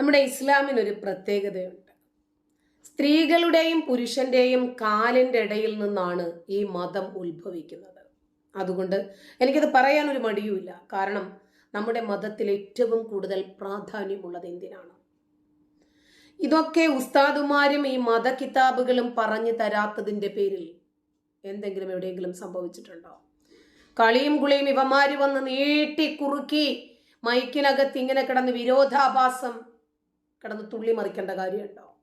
നമ്മുടെ ഇസ്ലാമിനൊരു പ്രത്യേകതയുണ്ട്. സ്ത്രീകളുടെയും പുരുഷന്റെയും കാലിന്റെ ഇടയിൽ നിന്നാണ് ഈ മതം ഉത്ഭവിക്കുന്നത്. അതുകൊണ്ട് എനിക്കത് പറയാൻ ഒരു മടിയുമില്ല. കാരണം നമ്മുടെ മതത്തിൽ ഏറ്റവും കൂടുതൽ പ്രാധാന്യമുള്ളത് എന്തിനാണ്? ഇതൊക്കെ ഉസ്താദുമാരും ഈ മത കിതാബുകളും പറഞ്ഞു തരാത്തതിന്റെ പേരിൽ എന്തെങ്കിലും എവിടെയെങ്കിലും സംഭവിച്ചിട്ടുണ്ടോ? കളിയും കുളിയും ഇവമാര് വന്ന് നീട്ടി കുറുക്കി മൈക്കിനകത്ത് ഇങ്ങനെ കിടന്ന് വിരോധാഭാസം കിടന്ന് തുള്ളി മറിക്കേണ്ട കാര്യമുണ്ടോ?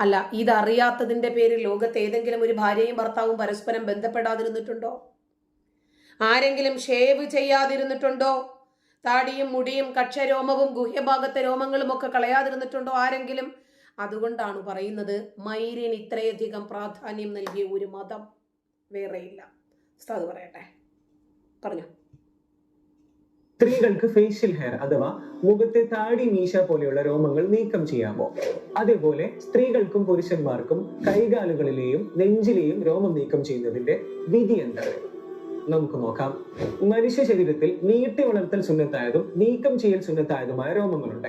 അല്ല ഇതറിയാത്തതിന്റെ പേരിൽ ലോകത്ത് ഏതെങ്കിലും ഒരു ഭാര്യയും ഭർത്താവും പരസ്പരം ബന്ധപ്പെടാതിരുന്നിട്ടുണ്ടോ? ആരെങ്കിലും ഷേവ് ചെയ്യാതിരുന്നിട്ടുണ്ടോ? താടിയും മുടിയും കക്ഷരോമവും ഗുഹ്യഭാഗത്തെ രോമങ്ങളും ഒക്കെ കളയാതിരുന്നിട്ടുണ്ടോ ആരെങ്കിലും? അതുകൊണ്ടാണ് പറയുന്നത് മൈരിന് ഇത്രയധികം പ്രാധാന്യം നൽകിയ ഒരു മതം. വേറെയില്ല. ഉസ്താദ് പറയട്ടെ. പറഞ്ഞു. സ്ത്രീകൾക്ക് ഫേഷ്യൽ ഹെയർ അഥവാ മുഖത്തെ താടി മീശ പോലെയുള്ള രോമങ്ങൾ നീക്കം ചെയ്യാമോ? അതേപോലെ സ്ത്രീകൾക്കും പുരുഷന്മാർക്കും കൈകാലുകളിലെയും നെഞ്ചിലെയും രോമം നീക്കം ചെയ്യുന്നതിന്റെ വിധി എന്താണ്? നമുക്ക് നോക്കാം. മനുഷ്യ ശരീരത്തിൽ നീട്ടി വളർത്തൽ സുന്നത്തായതും നീക്കം ചെയ്യൽ സുന്നത്തായതുമായ രോമങ്ങളുണ്ട്.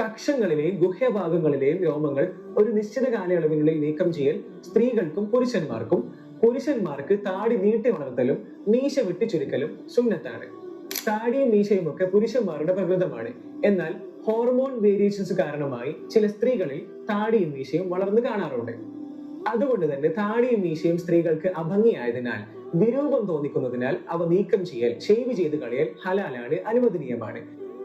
കക്ഷങ്ങളിലെയും ഗുഹ്യഭാഗങ്ങളിലെയും രോമങ്ങൾ ഒരു നിശ്ചിത കാലയളവിനുള്ളിൽ നീക്കം ചെയ്യൽ സ്ത്രീകൾക്കും പുരുഷന്മാർക്കും പുരുഷന്മാർക്ക് താടി നീട്ടി വളർത്തലും മീശ വെട്ടിച്ചുരുക്കലും സുന്നത്താണ്. താടിയും മീശയും ഒക്കെ പുരുഷന്മാരുടെ പ്രകൃതമാണ്. എന്നാൽ ഹോർമോൺ വേരിയേഷൻസ് കാരണമായി ചില സ്ത്രീകളിൽ താടിയും മീശയും വളർന്നു കാണാറുണ്ട്. അതുകൊണ്ട് തന്നെ താടിയും മീശയും സ്ത്രീകൾക്ക് അഭംഗിയായതിനാൽ വിരൂപം തോന്നിക്കുന്നതിനാൽ അവ നീക്കം ചെയ്യൽ ഷേവ് ചെയ്ത് കളയൽ ഹലാലാണ് അനുവദനീയമാണ്.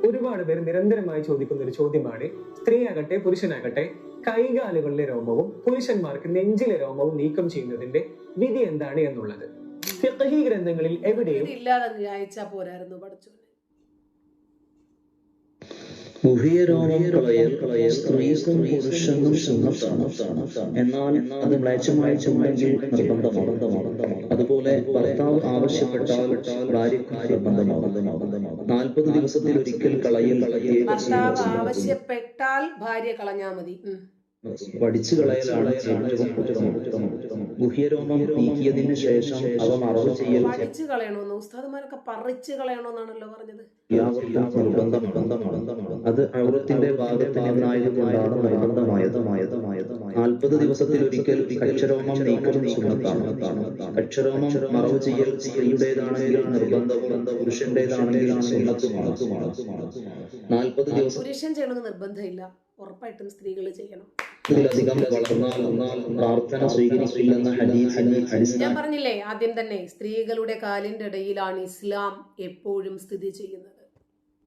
ഒരുപാട് പേർ നിരന്തരമായി ചോദിക്കുന്ന ഒരു ചോദ്യമാണ് സ്ത്രീയാകട്ടെ പുരുഷനാകട്ടെ കൈകാലുകളിലെ രോമവും പുരുഷന്മാർക്ക് നെഞ്ചിലെ രോമവും നീക്കം ചെയ്യുന്നതിന്റെ വിധി എന്താണ് എന്നുള്ളത്? ഫിഖഹി ഗ്രന്ഥങ്ങളിൽ എവിടെയും ഇല്ലാതെ അയച്ചാ പോരായിരുന്നു പഠിച്ചു ഗുഹ്യരോമം കളയൽ സ്ത്രീക്കും പുരുഷനും സുന്നത്താണ് എന്നാൽ അത് നിർബന്ധമാണ് അതുപോലെ ഭർത്താവ് ആവശ്യപ്പെട്ടാൽ ഭാര്യക്കും നിർബന്ധമാണ് നാൽപ്പത് ദിവസത്തിൽ ഒരിക്കൽ കളയൽ ഭർത്താവ് ആവശ്യപ്പെട്ടാൽ ഭാര്യ കളഞ്ഞാ മതി. പഠിച്ചു കളയലാണ് ഏറ്റവും ഉത്തമം ഗുഹ്യരോമം നീക്കിയതിനു ശേഷം അവ മറവ് ചെയ്യൽ പഠിച്ചു കളയണോന്ന് ഉസ്താദുമാരൊക്കെ പറിച്ചു കളയണോന്നാണല്ലോ പറഞ്ഞത്. അത് ഔറത്തിന്റെ ഭാഗത്ത് നിന്നായതുകൊണ്ടാണ് നിർബന്ധമായത്. നാൽപ്പത് ദിവസത്തിൽ ഒരിക്കൽ അക്ഷരോമം നീക്കം സുന്നത്താണ് അക്ഷരോമം മറവ് ചെയ്യൽ സ്ത്രീയുടേതാണെങ്കിൽ നിർബന്ധവും പുരുഷന്റേതാണെങ്കിൽ സുന്നത്തുമാണ് നാൽപ്പത് ദിവസം പുരുഷൻ ചെയ്യണമെന്ന് നിർബന്ധമില്ല. ഉറപ്പായിട്ടും സ്ത്രീകൾ ചെയ്യണം. ഞാൻ പറഞ്ഞില്ലേ ആദ്യം തന്നെ സ്ത്രീകളുടെ കാലിന്റെ ഇടയിലാണ് ഇസ്ലാം എപ്പോഴും സ്ഥിതി ചെയ്യുന്നത്.